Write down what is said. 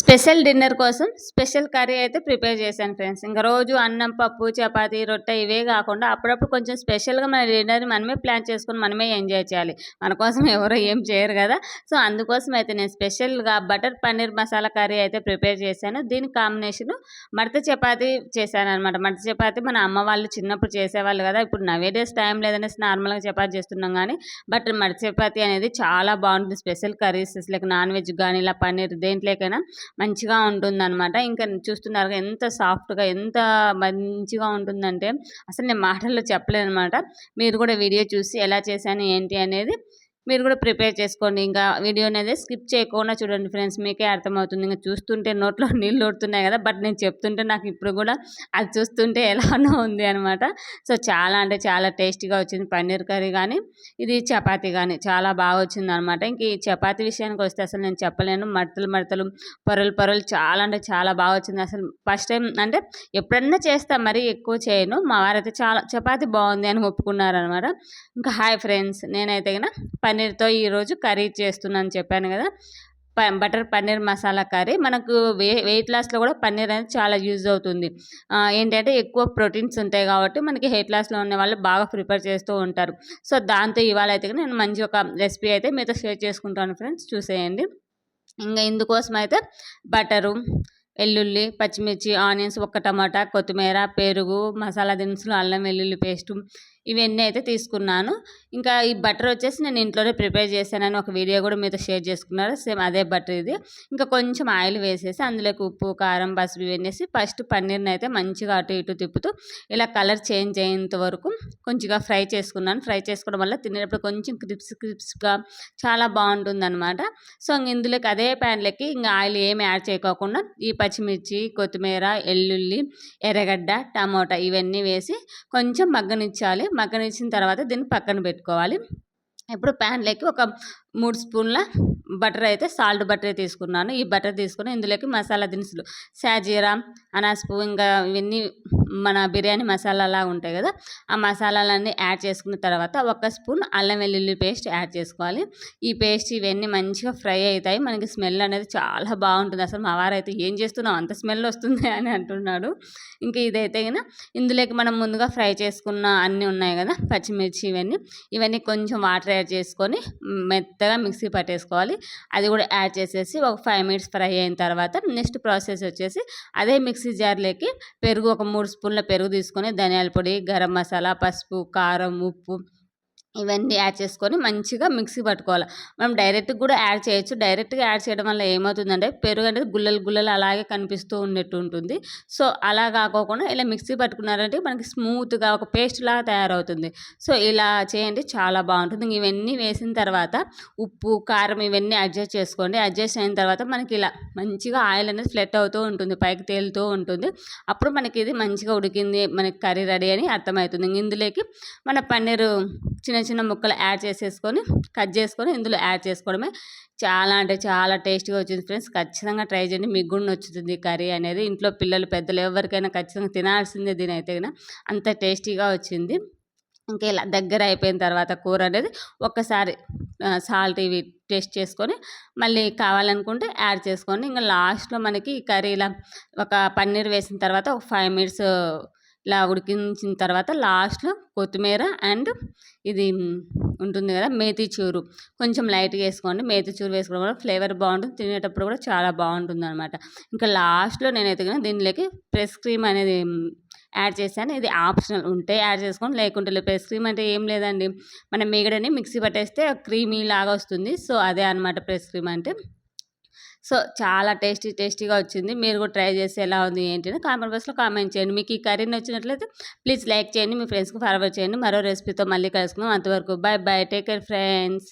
Special dinner కోసం special curry అయితే prepare చేశాను ఫ్రెండ్స్. ఇంకా రోజు అన్నం పప్పు చపాతీ రొట్టె ఇవే కాకుండా అప్పుడప్పుడు కొంచెం స్పెషల్గా మన డిన్నర్ మనమే ప్లాన్ చేసుకొని మనమే ఎంజాయ్ చేయాలి. మన కోసం ఎవరో ఏం చేయరు కదా. సో అందుకోసం అయితే నేను స్పెషల్గా బటర్ పన్నీర్ మసాలా కర్రీ అయితే ప్రిపేర్ చేశాను. దీని కాంబినేషన్ మడత చపాతి చేశాను అనమాట మడత చపాతీ మన అమ్మ వాళ్ళు చిన్నప్పుడు చేసేవాళ్ళు కదా. ఇప్పుడు నవే డేస్ టైం లేదనేసి నార్మల్గా చపాతి చేస్తున్నాం కానీ బట్ మడత చపాతి అనేది చాలా బాగుంటుంది special curries. Like non veg కానీ ఇలా పన్నీర్ దేంట్లోకైనా మంచిగా ఉంటుందన్నమాట. ఇంకా చూస్తున్నారు ఎంత సాఫ్ట్గా ఎంత మంచిగా ఉంటుందంటే అసలు నేను మాటల్లో చెప్పలేను అనమాట మీరు కూడా వీడియో చూసి ఎలా చేశాను ఏంటి అనేది మీరు కూడా ప్రిపేర్ చేసుకోండి. ఇంకా వీడియో అనేది స్కిప్ చేయకుండా చూడండి ఫ్రెండ్స్. మీకే అర్థమవుతుంది. ఇంకా చూస్తుంటే నోట్లో నీళ్ళు ఓడుతున్నాయి కదా. బట్ నేను చెప్తుంటే నాకు ఇప్పుడు కూడా అది చూస్తుంటే ఎలానో ఉంది అనమాట సో చాలా అంటే చాలా టేస్టీగా వచ్చింది. పన్నీర్ కర్రీ కానీ ఇది చపాతీ కానీ చాలా బాగా వచ్చింది అనమాట ఇంక ఈ చపాతీ విషయానికి వస్తే అసలు నేను చెప్పలేను. మడతలు మడతలు పొరలు పొరలు చాలా అంటే చాలా బాగా వచ్చింది. అసలు ఫస్ట్ టైం అంటే ఎప్పుడన్నా చేస్తా మరి ఎక్కువ చేయను. మా వారైతే చాలా చపాతీ బాగుంది అని ఒప్పుకున్నారనమాట ఇంకా హాయ్ ఫ్రెండ్స్. నేనైతే పన్నీర్తో ఈరోజు కర్రీ చేస్తున్నాను చెప్పాను కదా. Butter paneer masala curry. మనకు వే వెయిట్ లాస్లో కూడా పన్నీర్ అనేది చాలా యూజ్ అవుతుంది. ఏంటంటే ఎక్కువ ప్రోటీన్స్ ఉంటాయి కాబట్టి మనకి హెయిట్ లాస్లో ఉన్న వాళ్ళు బాగా ప్రిపేర్ చేస్తూ ఉంటారు. సో దాంతో ఇవాళ అయితే నేను మంచి ఒక రెసిపీ అయితే మీతో షేర్ చేసుకుంటాను ఫ్రెండ్స్. చూసేయండి. ఇంకా ఇందుకోసం అయితే బటరు వెల్లుల్లి పచ్చిమిర్చి ఆనియన్స్ ఒక్క టమాటా కొత్తిమీర పెరుగు మసాలా దినుసులు అల్లం వెల్లుల్లి పేస్టు ఇవన్నీ అయితే తీసుకున్నాను. ఇంకా ఈ బటర్ వచ్చేసి నేను ఇంట్లోనే ప్రిపేర్ చేశానని ఒక వీడియో కూడా మీతో షేర్ చేసుకున్నారు సేమ్ అదే బటర్ ఇది. ఇంకా కొంచెం ఆయిల్ వేసేసి అందులోకి ఉప్పు కారం పసుపు ఇవన్నీ ఫస్ట్ పన్నీర్ని అయితే మంచిగా అటు ఇటు తిప్పుతూ ఇలా కలర్ చేంజ్ అయ్యేంత వరకు కొంచెంగా ఫ్రై చేసుకున్నాను. ఫ్రై చేసుకోవడం వల్ల తినేటప్పుడు కొంచెం క్రిప్స్ క్రిప్స్గా చాలా బాగుంటుంది అనమాట సో ఇందులోకి అదే ప్యాన్లకి ఇంకా ఆయిల్ ఏమి యాడ్ చేయకోకుండా ఈ పచ్చిమిర్చి కొత్తిమీర ఎల్లుల్లి ఎర్రగడ్డ టమోటా ఇవన్నీ వేసి కొంచెం మగ్గనిచ్చాలి. మగ్గనిచ్చిన తర్వాత దీన్ని పక్కన పెట్టుకోవాలి. ఇప్పుడు ప్యాన్లోకి ఒక మూడు స్పూన్ల బటర్ అయితే సాల్ట్ బటర్ తీసుకున్నాను. ఈ బటర్ తీసుకుని ఇందులోకి మసాలా దినుసులు షాజీరా అనాస్పు ఇంకా ఇవన్నీ మన బిర్యానీ మసాలాలా ఉంటాయి కదా ఆ మసాలాలన్నీ యాడ్ చేసుకున్న తర్వాత ఒక స్పూన్ అల్లం వెల్లుల్లి పేస్ట్ యాడ్ చేసుకోవాలి. ఈ పేస్ట్ ఇవన్నీ మంచిగా ఫ్రై అవుతాయి. మనకి స్మెల్ అనేది చాలా బాగుంటుంది. అసలు మా వారు అయితే ఏం చేస్తున్నావు? అంత స్మెల్ వస్తుంది అని అంటున్నాడు. ఇంకా ఇదైతే కదా ఇందులోకి మనం ముందుగా ఫ్రై చేసుకున్న అన్నీ ఉన్నాయి కదా పచ్చిమిర్చి ఇవన్నీ ఇవన్నీ కొంచెం వాటర్ యాడ్ చేసుకొని మెత్తగా మిక్సీ పట్టేసుకోవాలి. అది కూడా యాడ్ చేసేసి ఒక ఫైవ్ మినిట్స్ ఫ్రై అయిన తర్వాత నెక్స్ట్ ప్రాసెస్ వచ్చేసి అదే మిక్సీ జార్లోకి పెరుగు ఒక మూడు స్పూన్ల పెరుగు తీసుకొని ధనియాల పొడి గరం మసాలా పసుపు కారం ఉప్పు ఇవన్నీ యాడ్ చేసుకొని మంచిగా మిక్సీ పట్టుకోవాలి. మనం డైరెక్ట్గా కూడా యాడ్ చేయొచ్చు. డైరెక్ట్గా యాడ్ చేయడం వల్ల ఏమవుతుందంటే పెరుగు అనేది గుల్లలు గుల్లలు అలాగే కనిపిస్తూ ఉండేట్టు ఉంటుంది. సో అలా కాకోకుండా ఇలా మిక్సీ పట్టుకున్నారంటే మనకి స్మూత్గా ఒక పేస్ట్ లాగా తయారవుతుంది. సో ఇలా చేయండి. చాలా బాగుంటుంది. ఇవన్నీ వేసిన తర్వాత ఉప్పు కారం ఇవన్నీ అడ్జస్ట్ చేసుకోండి. అడ్జస్ట్ అయిన తర్వాత మనకి ఇలా మంచిగా ఆయిల్ అనేది ఫ్లెట్ అవుతూ ఉంటుంది. పైకి తేలుతూ ఉంటుంది. అప్పుడు మనకి ఇది మంచిగా ఉడికింది. మనకి కర్రీ రెడీ అని అర్థమవుతుంది. ఇందులోకి మన పన్నీరు చిన్న చిన్న ముక్కలు యాడ్ చేసేసుకొని కట్ చేసుకొని ఇందులో యాడ్ చేసుకోవడమే చాలా అంటే చాలా టేస్టీగా వచ్చింది ఫ్రెండ్స్. ఖచ్చితంగా ట్రై చేయండి. మీకు కూడా నచ్చుతుంది కర్రీ అనేది. ఇంట్లో పిల్లలు పెద్దలు ఎవరికైనా ఖచ్చితంగా తినాల్సిందే దీని అయితే అంత టేస్టీగా వచ్చింది. ఇంకా ఇలా దగ్గర అయిపోయిన తర్వాత కూర అనేది ఒక్కసారి సాల్ట్ ఇవి టేస్ట్ చేసుకొని మళ్ళీ కావాలనుకుంటే యాడ్ చేసుకోండి. ఇంకా లాస్ట్లో మనకి ఈ కర్రీ ఇలా ఒక పన్నీర్ వేసిన తర్వాత ఒక ఫైవ్ మినిట్స్ ఇలా ఉడికించిన తర్వాత లాస్ట్లో కొత్తిమీర అండ్ ఇది ఉంటుంది కదా మేతి చూరు. కొంచెం లైట్గా వేసుకోండి. మేతి చూరు వేసుకోవడం వల్ల ఫ్లేవర్ బాగుంటుంది. తినేటప్పుడు కూడా చాలా బాగుంటుంది అనమాట ఇంకా లాస్ట్లో నేనైతే దీనిలోకి ప్రెస్ క్రీమ్ అనేది యాడ్ చేశాను. ఇది ఆప్షనల్. ఉంటే యాడ్ చేసుకోండి. లేకుంటే ప్రెస్ క్రీమ్ అంటే ఏం లేదండి. మనం మిగడని మిక్సీ పట్టేస్తే క్రీమీ లాగా వస్తుంది. సో అదే అనమాట ప్రెస్ క్రీమ్ అంటే. సో చాలా టేస్టీ టేస్టీగా వచ్చింది. మీరు కూడా ట్రై చేసి ఎలా ఉంది ఏంటి అని కామెంట్ బాక్స్లో కామెంట్ చేయండి. మీకు ఈ కర్రీ నచ్చినట్లయితే ప్లీజ్ లైక్ చేయండి మీ ఫ్రెండ్స్కి ఫార్వర్డ్ చేయండి. మరో రెసిపీతో మళ్ళీ కలుసుకుందాం. అంతవరకు bye bye take care friends.